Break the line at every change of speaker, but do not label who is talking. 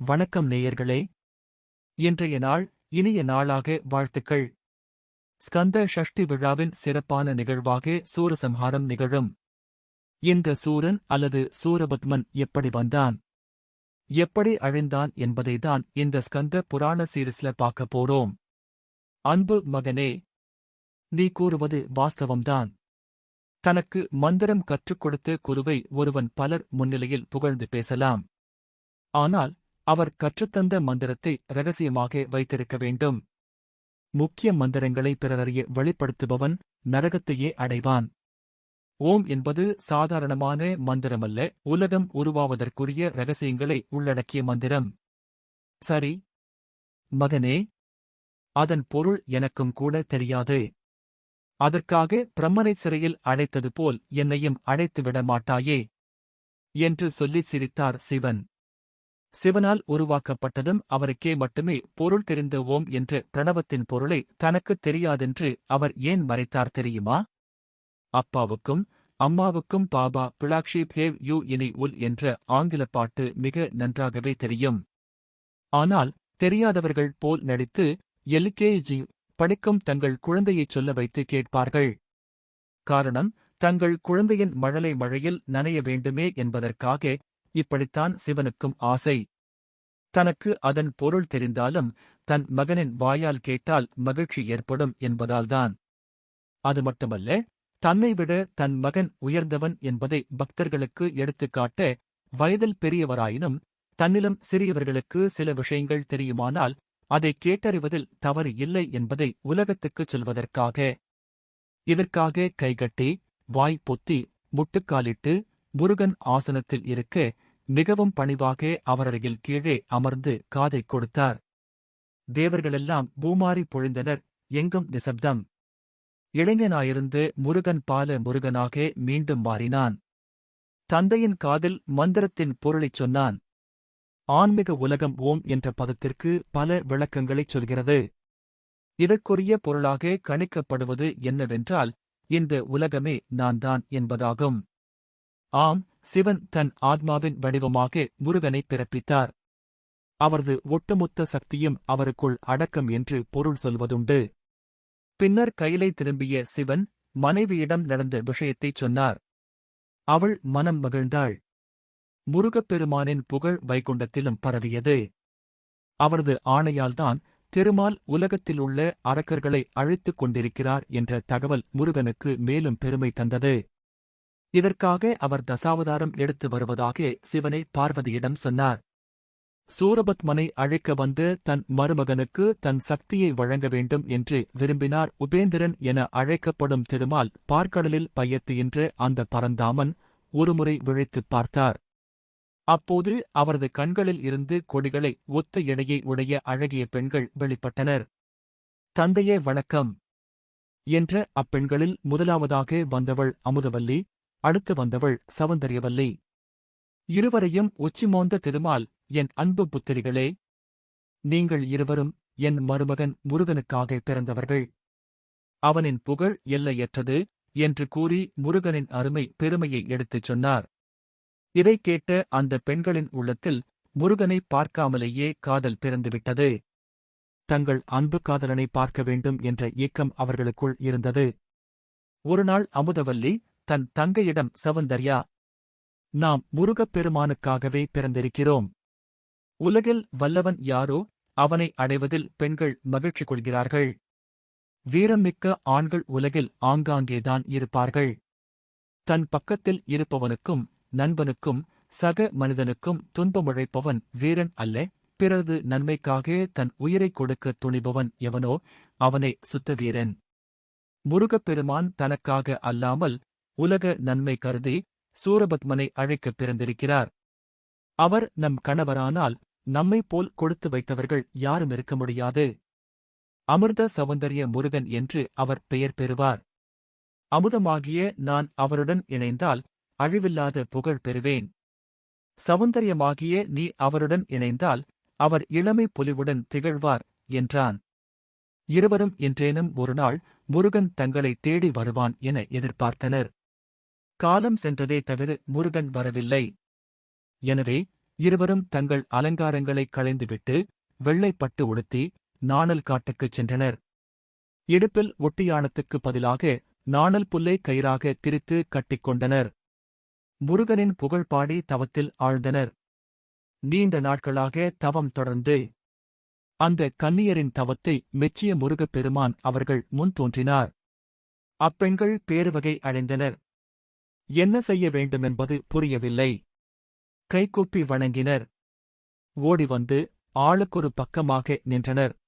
வணக்கம் நேயர்களே. இன்றைய நாள் இனிய நாளாக வாழ்த்துக்கள். ஸ்கந்த ஷஷ்டி விழாவின் சிறப்பான நிகழ்வாக சூரசம்ஹாரம் நிகழும். இந்த சூரன் அல்லது சூரபத்மன் எப்படி வந்தான்? எப்படி அழிந்தான் என்பதைதான் இந்த ஸ்கந்த புராண சீரிஸ்ல பார்க்க போறோம். அன்பு மகனே நீ கூறுவது வாஸ்தவம்தான். தனக்கு மந்திரம் கற்றுக் கொடுத்த குருவை ஒருவன் பலர் முன்னிலையில் புகழ்ந்து பேசலாம். ஆனால் அவர் கற்றுத்தந்த மந்திரத்தை ரகசியமாக வைத்திருக்க வேண்டும். முக்கிய மந்திரங்களை பிறரறிய வெளிப்படுத்துபவன் நரகத்தையே அடைவான். ஓம் என்பது சாதாரணமான மந்திரமல்ல உலகம் உருவாவதற்குரிய ரகசியங்களை உள்ளடக்கிய மந்திரம். சரி. மகனே அதன் பொருள் எனக்கும் கூட தெரியாது. அதற்காக பிரம்மனை சிறையில் அடைத்தது போல் என்னையும் அடைத்துவிட மாட்டாயே என்று சொல்லி சிரித்தார் சிவன். சிவனால் உருவாக்கப்பட்டதும் அவருக்கே மட்டுமே பொருள் தெரிந்த ஓம் என்ற பிரணவத்தின் பொருளை தனக்குத் தெரியாதென்று அவர் ஏன் மறைத்தார் தெரியுமா? அப்பாவுக்கும் அம்மாவுக்கும் பாபா பிளாக்ஷி பேவ் யூ இனி உல் என்ற ஆங்கில பாட்டு மிக நன்றாகவே தெரியும். ஆனால் தெரியாதவர்கள் போல் நடித்து எல்கேஜி படிக்கும் தங்கள் குழந்தையைச் சொல்ல வைத்து கேட்பார்கள். காரணம் தங்கள் குழந்தையின் மழலை மழையில் நனைய வேண்டுமே என்பதற்காக இப்படித்தான் சிவனுக்கும் ஆசை. தனக்கு அதன் பொருள் தெரிந்தாலும் தன் மகனின் வாயால் கேட்டால் மகிழ்ச்சி ஏற்படும் என்பதால்தான். அது மட்டுமல்ல தன்னை விட தன் மகன் உயர்ந்தவன் என்பதை பக்தர்களுக்கு எடுத்துக்காட்ட வயதில் பெரியவராயினும் தன்னிலும் சிறியவர்களுக்கு சில விஷயங்கள் தெரியுமானால் அதை கேட்டறிவதில் தவறு இல்லை என்பதை உலகத்துக்குச் சொல்வதற்காக. இதற்காக கைகட்டி வாய் பொத்தி முட்டுக்காலிட்டு முருகன் ஆசனத்தில் இருக்க மிகவும் பணிவாக அவரருகில் கீழே அமர்ந்து காதை கொடுத்தார். தேவர்களெல்லாம் பூமாரி பொழிந்தனர் எங்கும் நிசப்தம். இளைஞனாயிருந்து முருகன் பால முருகனாக மீண்டும் மாறினான். தந்தையின் காதில் மந்திரத்தின் பொருளைச் சொன்னான் ஆன்மீக உலகம் ஓம் என்ற பதத்திற்கு பல விளக்கங்களைச் சொல்கிறது. இதற்குரிய பொருளாக கணிக்கப்படுவது என்னவென்றால் இந்த உலகமே நான் தான் என்பதாகும். ஆம் சிவன் தன் ஆத்மாவின் வடிவமாக முருகனை பிறப்பித்தார். அவரது ஒட்டுமொத்த சக்தியும் அவருக்குள் அடக்கம் என்று பொருள் சொல்வதுண்டு. பின்னர் கையிலை திரும்பிய சிவன் மனைவியிடம் நடந்த விஷயத்தைச் சொன்னார். அவள் மனம் மகிழ்ந்தாள். முருகப்பெருமானின் புகழ் வைகுண்டத்திலும் பரவியது. அவரது ஆணையால்தான் திருமால் உலகத்தில் உள்ள அரக்கர்களை அழைத்துக் கொண்டிருக்கிறார் என்ற தகவல் முருகனுக்கு மேலும் பெருமை தந்தது. இதற்காக அவர் தசாவதாரம் எடுத்து வருவதாக சிவனை பார்வதியிடம் சொன்னார். சூரபத்மனை அழைக்க வந்து தன் மருமகனுக்கு தன் சக்தியை வழங்க வேண்டும் என்று விரும்பினார். உபேந்திரன் என அழைக்கப்படும் திருமால் பார்க்கடலில் பையத்துகின்ற அந்த பரந்தாமன் ஒருமுறை விழைத்துப் பார்த்தார். அப்போது அவரது கண்களில் இருந்து கொடிகளை ஒத்த எடையை உடைய அழகிய பெண்கள் வெளிப்பட்டனர். தந்தையே வணக்கம் என்ற அப்பெண்களில் முதலாவதாக வந்தவள் அமுதவல்லி அடுத்து வந்தவள் சௌந்தரியவல்லி இருவரையும் உச்சிமோந்த திருமால் என் அன்பு புத்திரிகளே. நீங்கள் இருவரும் என் மருமகன் முருகனுக்காக பிறந்தவர்கள். அவனின் புகழ் எல்லையற்றது என்று கூறி முருகனின் அருமை பெருமையை எடுத்துச் சொன்னார். இதைக் கேட்ட அந்த பெண்களின் உள்ளத்தில் முருகனை பார்க்காமலேயே காதல் பிறந்துவிட்டது. தங்கள் அன்பு காதலனை பார்க்க வேண்டும் என்ற ஏக்கம் அவர்களுக்குள் இருந்தது. ஒருநாள் அமுதவல்லி தன் தங்கையிடம் சவந்தர்யா நாம் முருகப்பெருமானுக்காகவே பிறந்திருக்கிறோம். உலகில் வல்லவன் யாரோ அவனை அடைவதில் பெண்கள் மகிழ்ச்சி கொள்கிறார்கள். வீரமிக்க ஆண்கள் உலகில் ஆங்காங்கேதான் இருப்பார்கள். தன் பக்கத்தில் இருப்பவனுக்கும் நண்பனுக்கும் சக மனிதனுக்கும் துன்பமுழைப்பவன் வீரன் அல்ல பிறது நன்மைக்காக தன் உயிரைக் கொடுக்க துணிபவன் எவனோ அவனே சுத்த வீரன் முருகப்பெருமான் தனக்காக அல்லாமல் உலக நன்மை கருதி சூரபத்மனை அழைக்கப் பிறந்திருக்கிறார். அவர் நம் கணவரானால் நம்மை போல் கொடுத்து வைத்தவர்கள் யாரும் இருக்க முடியாது. அமிர்த சௌந்தரிய முருகன் என்று அவர் பெயர் பெறுவார். அமுதமாகிய நான் அவருடன் இணைந்தால் அழிவில்லாத புகழ் பெறுவேன். சௌந்தரியமாகிய நீ அவருடன் இணைந்தால் அவர் இளமை பொலிவுடன் திகழ்வார் என்றான். இருவரும் என்றேனும் ஒருநாள் முருகன் தங்களை தேடி வருவான் என எதிர்பார்த்தனர். காலம் சென்றதே தவிர முருகன் வரவில்லை. எனவே இருவரும் தங்கள் அலங்காரங்களைக் களைந்துவிட்டு வெள்ளைப் பட்டு உடுத்தி நாணல் காட்டுக்குச் சென்றனர். இடுப்பில் ஒட்டியாணத்துக்குப் பதிலாக நாணல் புல்லை கயிறாக திரித்து கட்டிக்கொண்டனர் முருகனின் புகழ்பாடி தவத்தில் ஆழ்ந்தனர். நீண்ட நாட்களாக தவம் தொடர்ந்து அந்த கன்னியரின் தவத்தை மெச்சிய முருகப் பெருமான் அவர்கள் முன் தோன்றினார். அப்பெண்கள் பேருவகை அடைந்தனர். என்ன செய்ய வேண்டுமென்பது புரியவில்லை. கைகூப்பி வணங்கினர். ஓடி வந்து ஆளுக்கொரு பக்கமாக நின்றனர்.